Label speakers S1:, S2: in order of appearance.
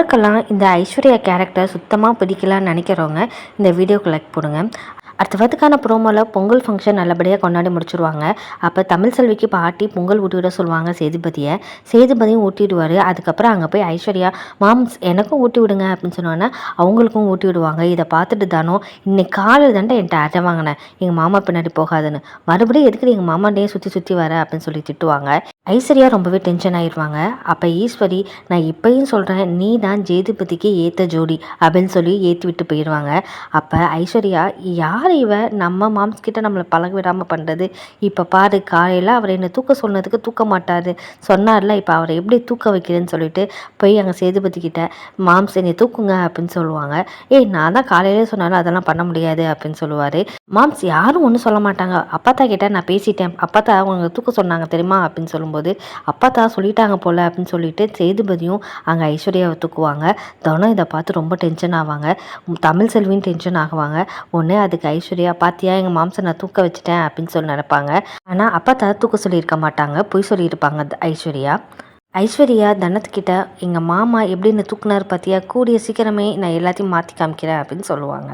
S1: யாருக்கெல்லாம் இந்த ஐஸ்வர்யா கேரக்டர் சுத்தமாக பிடிக்கலான்னு நினைக்கிறவங்க இந்த வீடியோக்கு லைக் போடுங்க. அடுத்த வாரத்துக்கான ப்ரோமோவில் பொங்கல் ஃபங்க்ஷன் நல்லபடியாக கொண்டாடி முடிச்சிருவாங்க. அப்போ தமிழ் செல்விக்கு பாட்டி பொங்கல் ஊட்டி விட சொல்லுவாங்க சேதுபதியை. சேதுபதியும் ஊட்டிடுவார். அதுக்கப்புறம் அங்கே போய் ஐஸ்வர்யா மாம்ஸ் எனக்கும் ஊட்டி விடுங்க அப்படின்னு சொன்னோன்னே அவங்களுக்கும் ஊட்டி விடுவாங்க. இதை பார்த்துட்டு தானோ இன்னைக்கு காலையில் தாண்டா என்கிட்ட அரை வாங்கினேன். எங்கள் மாமா பின்னாடி போகாதுன்னு. மறுபடியும் எதுக்கு எங்கள் மாமாண்டையே சுற்றி சுற்றி வர அப்படின்னு சொல்லி திட்டுவாங்க. ஐஸ்வர்யா ரொம்பவே டென்ஷன் ஆயிடுவாங்க அப்போ ஈஸ்வரி நான் இப்பயும் சொல்கிறேன் நீ தான் ஜேதுபதிக்கு ஏற்ற ஜோடி அப்படின்னு சொல்லி ஏற்றி விட்டு போயிடுவாங்க அப்போ ஐஸ்வர்யா யார் இவ? நம்ம மாம்ஸ் கிட்ட நம்மளை பழக விடாமல் பண்ணுறது இப்போ பாரு காலையில் அவர் என்னை தூக்க சொன்னதுக்கு தூக்க மாட்டார். சொன்னார்ல இப்போ அவரை எப்படி தூக்க வைக்கிறேன்னு சொல்லிட்டு போய் அங்கே சேதுபதி கிட்ட மாம்ஸ் என்னை தூக்குங்க அப்படின்னு சொல்லுவாங்க. ஏய் நான் தான் காலையிலே சொன்னாலும் அதெல்லாம் பண்ண முடியாது அப்படின்னு சொல்லுவார். மாம்ஸ் யாரும் ஒன்றும் சொல்ல மாட்டாங்க. அப்பாத்தா கிட்ட நான் பேசிட்டேன். அப்பாத்தா அவங்க தூக்க சொன்னாங்க தெரியுமா? அப்படின்னு சொல்லும்போது அப்பாத்தா சொல்லிட்டாங்க போல அப்படின்னு சொல்லிட்டு சேதுபதியும் அங்கே ஐஸ்வர்யாவை தூக்குவாங்க. தனம் இதை பார்த்து ரொம்ப டென்ஷன் ஆவாங்க. தமிழ் செல்வின்னு டென்ஷன் ஆகுவாங்க. உடனே அதுக்கு ஐஸ்வர்யா பாத்தியா எங்கள் மாம்சை நான் தூக்க வச்சுட்டேன் அப்படின்னு சொல்லி நினைப்பாங்க. ஆனால் அப்பா தூக்க சொல்லியிருக்க மாட்டாங்க. பொய் சொல்லியிருப்பாங்க ஐஸ்வர்யா. ஐஸ்வர்யா தனத்துக்கிட்ட எங்கள் மாமா எப்படி என்ன தூக்குனார் பார்த்தியா கூடிய சீக்கிரமே நான் எல்லாத்தையும் மாற்றி காமிக்கிறேன் அப்படின்னு சொல்லுவாங்க.